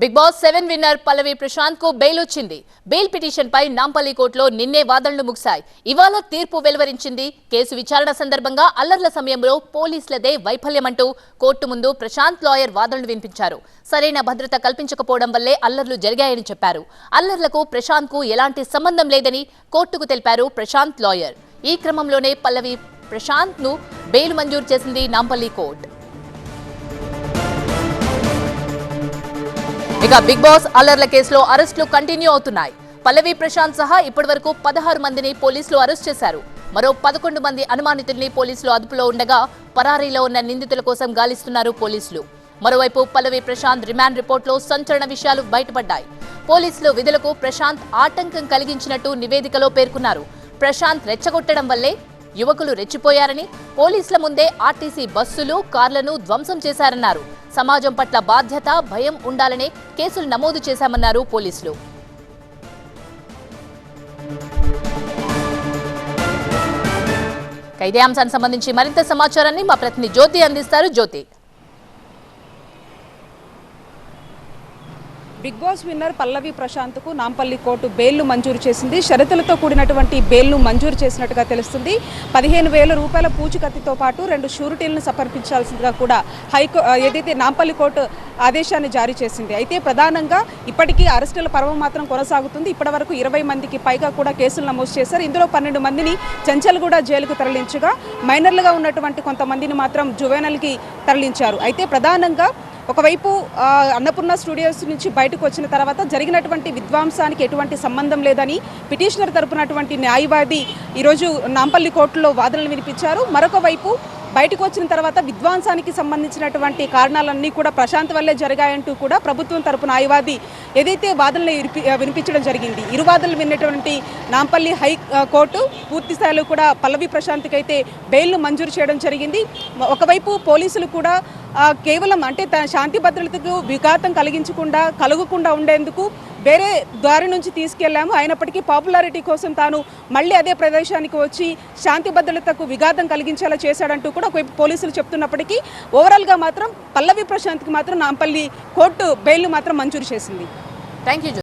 Big boss seven winner Pallavi ప్రశాంత్కు bail వచ్చింది. Bail petition పై నాంపల్లి కోర్టులో నిన్నే వాదనలు ముగిశాయి. ఇవాళ తీర్పు వెలువరించింది. కేసు విచారణ సందర్భంగా అల్లర్ల సమయంలో పోలీసులదే వైఫల్యమంటూ కోర్టు ముందు ప్రశాంత్ లాయర్ వాదనలు వినిపించారు. సరైన భద్రత కల్పించకపోవడం వల్లే అల్లర్లు జరిగాయని చెప్పారు. అల్లర్లకు ప్రశాంత్కు ఎలాంటి సంబంధం లేదని కోర్టుకు తెలిపారు ప్రశాంత్ లాయర్. ఈ క్రమంలోనే పల్లవి ప్రశాంత్ను బెయిల్ మంజూరు చేసింది నాంపల్లి కోర్టు. ఇక బిగ్ బాస్ అల్లర్ల కేసులో అరెస్టులు కంటిన్యూ అవుతున్నాయి. పల్లవి ప్రశాంత్ సహా ఇప్పటివరకు పదహారు మందిని పోలీసులు అరెస్ట్ చేశారు. మరో పదకొండు మంది అనుమానితుల్ని పోలీసులు అదుపులో ఉండగా పరారీలో ఉన్న నిందితుల కోసం గాలిస్తున్నారు పోలీసులు. మరోవైపు పల్లవి ప్రశాంత్ రిమాండ్ రిపోర్టులో సంచలన విషయాలు బయటపడ్డాయి. పోలీసులు విధులకు ప్రశాంత్ ఆటంకం కలిగించినట్టు నివేదికలో పేర్కొన్నారు. ప్రశాంత్ రెచ్చగొట్టడం వల్లే యువకులు రెచ్చిపోయారని పోలీసుల ముందే ఆర్టీసీ బస్సులు కార్లను ధ్వంసం చేశారన్నారు. సమాజం పట్ల బాధ్యత భయం ఉండాలనే కేసులు నమోదు చేశామన్నారు పోలీసులు. ఇక ఇదే అంశానికి సంబంధించి మరింత సమాచారాన్ని మా ప్రతినిధి జ్యోతి అందిస్తారు. Jyothi. Big boss winner Pallavi ప్రశాంత్కు Nampally court బెయిల్ను మంజూరు చేసింది. షరతులతో కూడినటువంటి బెయిల్ను మంజూరు చేసినట్టుగా తెలుస్తుంది. పదిహేను వేల రూపాయల పూచికత్తితో పాటు రెండు షూరిటీలను సమర్పించాల్సిందిగా కూడా హైకో ఏదైతే నాంపల్లి కోర్టు ఆదేశాన్ని జారీ చేసింది. అయితే ప్రధానంగా ఇప్పటికీ అరెస్టుల పర్వం మాత్రం కొనసాగుతుంది. ఇప్పటివరకు ఇరవై మందికి పైగా కూడా కేసులు నమోదు చేశారు. ఇందులో పన్నెండు మందిని చెంచల్గూడ జైలుకు తరలించగా మైనర్లుగా ఉన్నటువంటి కొంతమందిని మాత్రం జువెనల్కి తరలించారు. అయితే ప్రధానంగా ఒకవైపు అన్నపూర్ణ స్టూడియోస్ నుంచి బయటకు వచ్చిన తర్వాత జరిగినటువంటి విద్వాంసానికి ఎటువంటి సంబంధం లేదని పిటిషనర్ తరపునటువంటి న్యాయవాది ఈరోజు నాంపల్లి కోర్టులో వాదనలు వినిపించారు. మరొక వైపు బయటకు వచ్చిన తర్వాత విధ్వంసానికి సంబంధించినటువంటి కారణాలన్నీ కూడా ప్రశాంత్ వల్లే జరిగాయంటూ కూడా ప్రభుత్వం తరపున న్యాయవాది ఏదైతే వాదనలు వినిపి- వినిపించడం జరిగింది. ఇరు వాదనలు విన్నటువంటి నాంపల్లి హై కోర్టు పూర్తి స్థాయిలో కూడా పల్లవి ప్రశాంత్కి అయితే బెయిల్ను మంజూరు చేయడం జరిగింది. ఒకవైపు పోలీసులు కూడా కేవలం అంటే తన శాంతి భద్రతకు విఘాతం కలిగించకుండా కలగకుండా ఉండేందుకు వేరే దారి నుంచి తీసుకెళ్ళాము అయినప్పటికీ పాపులారిటీ కోసం తాను మళ్ళీ అదే ప్రదేశానికి వచ్చి శాంతి భద్రతకు విఘాతం కలిగించేలా చేశాడంటూ కూడా ఒకవైపు పోలీసులు చెప్తున్నప్పటికీ ఓవరాల్గా మాత్రం పల్లవి ప్రశాంత్కి మాత్రం నాంపల్లి కోర్టు బెయిల్ మాత్రం మంజూరు చేసింది. Thank you